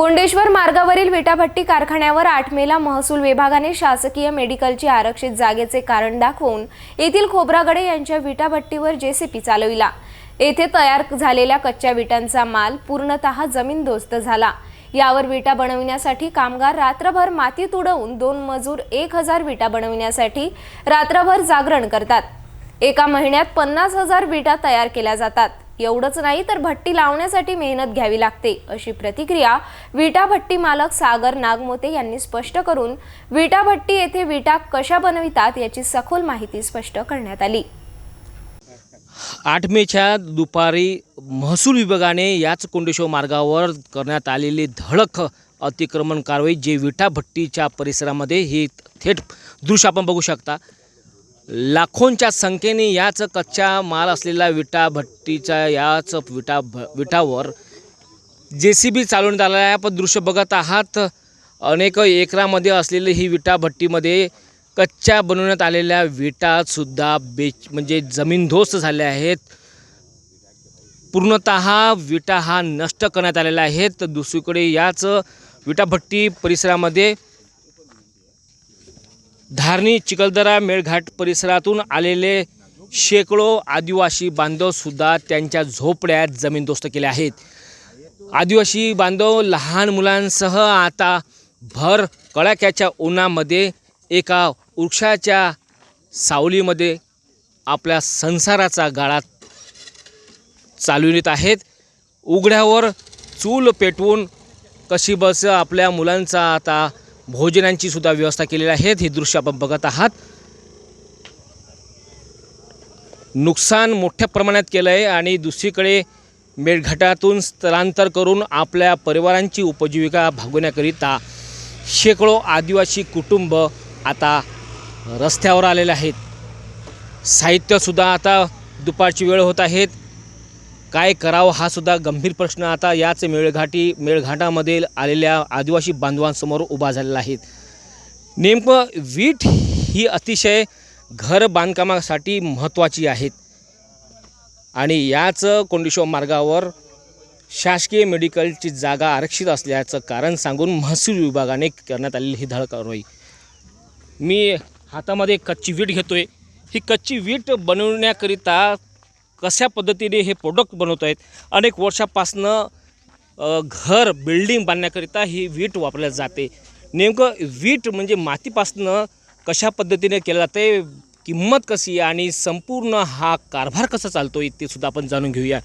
कोंडेश्वर मार्गावरील विटाभट्टी कारखान्यावर आठ मेला महसूल विभागाने शासकीय मेडिकलची आरक्षित जागेचे कारण दाखवून येथील खोब्रागडे यांच्या विटाभट्टीवर जेसीपी चालविला. येथे तयार झालेल्या कच्च्या विटांचा माल पूर्णतः जमीनदोस्त झाला. यावर विटा बनविण्यासाठी कामगार रात्रभर मातीत उडवून दोन मजूर एक हजार विटा बनविण्यासाठी रात्रभर जागरण करतात. एका महिन्यात पन्नास हजार विटा तयार केल्या जातात. एवढंच नाही तर भट्टी लावण्यासाठी मेहनत घ्यावी लागते अशी प्रतिक्रिया विटा भट्टी मालक सागर नागमोते यांनी स्पष्ट करून विटा भट्टी येथे विटा कशा बनवितात याची सखोल माहिती स्पष्ट करण्यात आली. आठ मेच्या दुपारी महसूल विभागाने याच कोंडेश्वर मार्गावर करण्यात आलेली धडक अतिक्रमण कारवाई जे विटा भट्टीच्या परिसरामध्ये ही थेट दृश्य आपण बघू शकता. लाखोंच्या संख्येने याच कच्चा माल असलेल्या विटा भट्टीच्या याच विटा भ विटावर जे सी बी चालवण्यात आलेला आहे. आपण दृश्य बघत आहात. अनेक एकरामध्ये असलेली ही विटा भट्टीमध्ये कच्च्या बनवण्यात आलेल्या विटासुद्धा बेच म्हणजे जमीनधोस्त झाल्या आहेत. पूर्णत विटा हा नष्ट करण्यात आलेला आहेत तर दुसरीकडे याच विटाभट्टी परिसरामध्ये धारणी चिखलदरा मेळघाट परिसरातून आलेले शेकडो आदिवासी बांधवसुद्धा त्यांच्या झोपड्यात जमीनदोस्त केल्या आहेत. आदिवासी बांधव लहान मुलांसह आता भर कडाक्याच्या उन्हामध्ये एका वृक्षाच्या सावलीमध्ये आपल्या संसाराचा गाळा चालवित आहेत. उघड्यावर चूल पेटवून कशी बस आपल्या मुलांचा आता भोजनांची सुद्धा व्यवस्था केलेली आहे. हे दृश्य आपण बघत आहात. नुकसान मोठ्या प्रमाणात केलं आहे आणि दुसरीकडे मेळघाटातून स्थलांतर करून आपल्या परिवारांची उपजीविका भागवण्याकरिता शेकडो आदिवासी कुटुंब आता रस्त्यावर आलेले आहेत. साहित्यसुद्धा आता दुपारची वेळ होत आहेत काय करावं हा सुद्धा गंभीर प्रश्न आता याच मेळघाटी मेळघाटामध्ये आलेल्या आदिवासी बांधवांसमोर उभा झालेला आहे. नेमकं वीट ही अतिशय घर बांधकामासाठी महत्त्वाची आहेत आणि याच कोंडेश्वर मार्गावर शासकीय मेडिकलची जागा आरक्षित असल्याचं कारण सांगून महसूल विभागाने करण्यात आलेली ही धड कारवाई. मी हातामध्ये कच्ची वीट घेतो आहे ही कच्ची वीट बनवण्याकरिता कशा पद्धतीने हे प्रोडक्ट बनवत आहेत? अनेक वर्षापासनं घर बिल्डिंग बांधण्याकरिता ही वीट वापरल्या जाते. नेमकं वीट म्हणजे मातीपासनं कशा पद्धतीने केलं जाते? किंमत कशी आणि संपूर्ण हा कारभार कसा चालतो ते सुद्धा आपण जाणून घेऊया.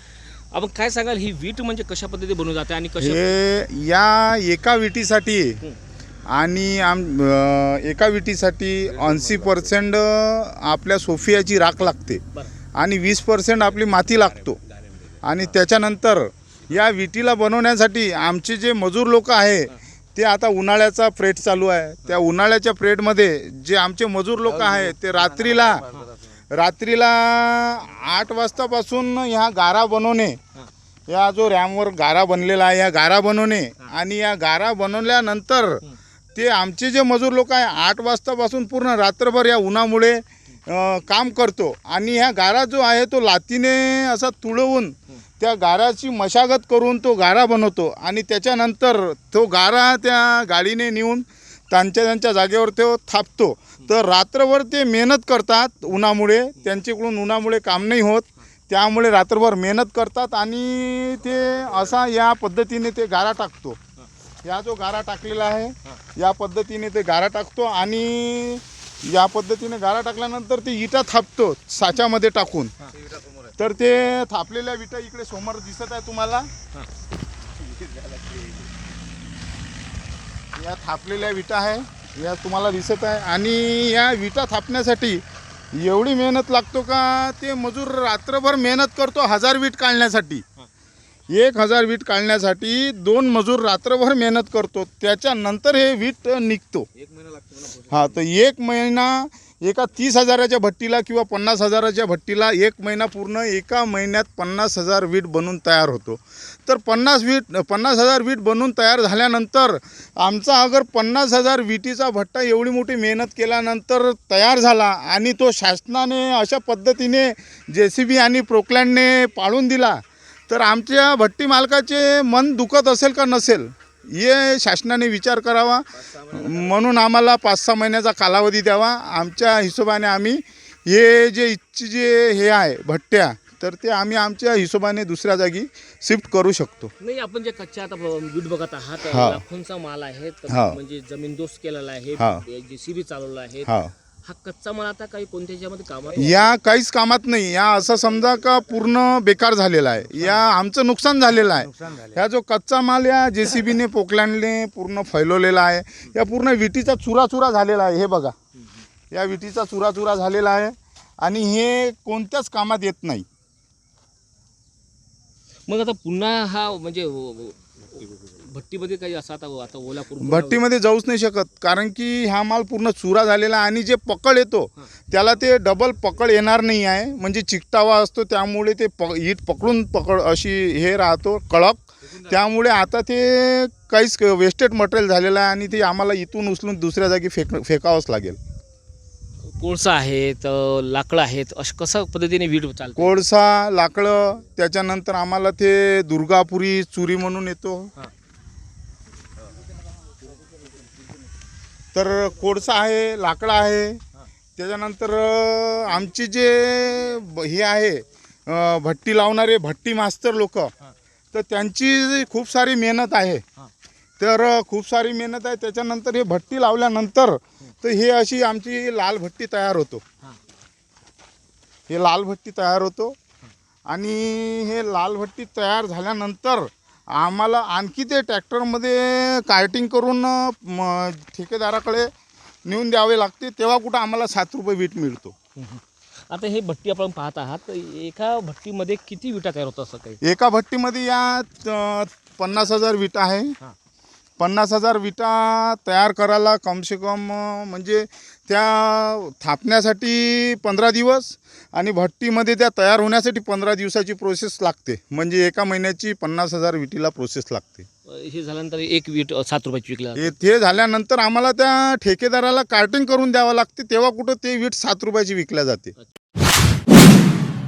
आपण काय सांगाल ही वीट म्हणजे कशा पद्धतीने बनवली जाते आणि कशा हे या एका विटीसाठी आणि आम एका विटीसाठी ऐंशी पर्सेंट आपल्या सोफियाची राख लागते. बरं. आणि वीस पर्सेंट आपली माती लागतो. आणि त्याच्यानंतर या विटीला बनवण्यासाठी आमचे जे मजूर लोक आहे ते आता उन्हाळ्याचा प्रेट चालू आहे. त्या उन्हाळ्याच्या प्रेटमध्ये जे आमचे मजूर लोक आहे ते रात्रीला रात्रीला आठ वाजतापासून ह्या गारा बनवणे या जो रॅमवर गारा बनलेला आहे या गारा बनवणे आणि या गारा बनवल्यानंतर ते आमचे जे मजूर लोक आहे आठ वाजतापासून पूर्ण रात्रभर या उन्हामुळे काम करतो. आणि ह्या गारा जो आहे तो लातीने असा तुळवून त्या गाराची मशागत करून तो गारा बनवतो. आणि त्याच्यानंतर तो गारा त्या गाडीने नेऊन त्यांच्या त्यांच्या जागेवर तो थापतो. तर रात्रभर ते मेहनत करतात उन्हामुळे. त्यांच्याकडून उन्हामुळे काम नाही होत. त्यामुळे रात्रभर मेहनत करतात आणि ते असा या पद्धतीने ते गारा टाकतो. या जो गारा टाकलेला आहे या पद्धतीने ते गारा टाकतो. आणि या पद्धतीने गारा टाकल्यानंतर ते इटा थापतो साच्यामध्ये टाकून. तर ते थापलेल्या विटा इकडे समोर दिसत आहे तुम्हाला. या थापलेल्या विटा आहे. या तुम्हाला दिसत आहे. आणि या विटा थापण्यासाठी एवढी मेहनत लागतो का? ते मजूर रात्रभर मेहनत करतो हजार वीट काढण्यासाठी. एक हजार वीट काढण्यासाठी दोन मजूर रात्रभर मेहनत करतो. त्याच्यानंतर हे वीट निघतो. हा तर एक महिना एका तीस हजाराच्या भट्टीला किंवा पन्नास हजाराच्या भट्टीला एक महिना पूर्ण एका महिन्यात पन्नास हजार वीट बनून तयार होतो. तर पन्नास वीट पन्नास हजार वीट बनून तयार झाल्यानंतर आमचा अगर पन्नास हजार विटीचा भट्टा एवढी मोठी मेहनत केल्यानंतर तयार झाला आणि तो शासनाने अशा पद्धतीने जे सी बी आणि प्रोक्लॅनने पाळून दिला तर आमच्या भट्टी मालकाचे मन दुखत असेल का नसेल हे शासनाने विचार करावा म्हणून आम्हाला पाच सहा महिन्याचा कालावधी द्यावा आमच्या हिशोबाने आम्ही हे जे इच्छी जे हे आहे भट्ट्या तर ते आम्ही आमच्या हिशोबाने दुसऱ्या जागी शिफ्ट करू शकतो नाही आपण जे कच्च्या आता वीट बघत आहात हा. लाखोंचा माल आहे तर हा. म्हणजे जमीनदोस्त केलेला आहे हा. जेसीबी चालवला आहे हा हा कच्चा माल आता काही कोणत्या कामात या काहीच कामात नाही. या असं समजा का पूर्ण बेकार झालेला आहे. या आमचं नुकसान झालेलं आहे. ह्या जो कच्चा माल या जे सी बीने पोकलँडने पूर्ण फैलवलेला आहे. या पूर्ण विटीचा चुराचुरा झालेला आहे. हे बघा. या विटीचा चुराचुरा झालेला आहे. आणि हे कोणत्याच कामात येत नाही. मग आता पुन्हा हा म्हणजे हो- हो- भट्टीमध्ये काही असं आता आता ओला करून भट्टीमध्ये जाऊच नाही शकत. कारण की हा माल पूर्ण चुरा झालेला आणि जे पकड येतो त्याला ते डबल पकड येणार नाही आहे. म्हणजे चिकटावा असतो त्यामुळे ते प ईट पकडून पकड अशी हे राहतो कडक त्यामुळे आता ते काहीच वेस्टेड मटेरियल झालेलं आहे आणि ते आम्हाला इथून उचलून दुसऱ्या जागी फेक फेकावंच लागेल. कोळसा आहेत लाकडं आहेत असं कसं पद्धतीने वीट चालते? कोळसा लाकडं त्याच्यानंतर आम्हाला ते दुर्गापुरी चुरी म्हणून येतो. तर कोळसा आहे लाकडं आहे. त्याच्यानंतर आमची जे हे आहे भट्टी लावणारे भट्टी मास्तर लोक तर त्यांची खूप सारी मेहनत आहे. तर खूप सारी मेहनत आहे. त्याच्यानंतर हे भट्टी लावल्यानंतर तर हे अशी आमची लाल भट्टी तयार होतो. हे. लाल भट्टी तयार होतो. आणि हे लाल भट्टी तयार झाल्यानंतर आम्हाला आणखी ते ट्रॅक्टरमध्ये कार्टिंग करून म, ठेकेदाराकडे नेऊन द्यावे लागते तेव्हा कुठं आम्हाला सात रुपये वीट मिळतो. आता हे भट्टी आपण पाहत आहात तर एका भट्टीमध्ये किती विटा तयार होतं असं काही? एका भट्टीमध्ये या पन्नास हजार विटा आहे. हां. पन्नास हजार विटा तयार करायला कमसे कम म्हणजे त्या थापण्यासाठी पंधरा दिवस आणि भट्टीमध्ये त्या तयार होण्यासाठी पंधरा दिवसाची प्रोसेस लागते. म्हणजे एका महिन्याची पन्नास हजार विटीला प्रोसेस लागते. हे झाल्यानंतर एक वीट सात रुपयाची विकली हे ते झाल्यानंतर आम्हाला त्या ठेकेदाराला कार्टिंग करून द्यावं लागते तेव्हा कुठं ते वीट सात रुपयाची विकल्या जाते.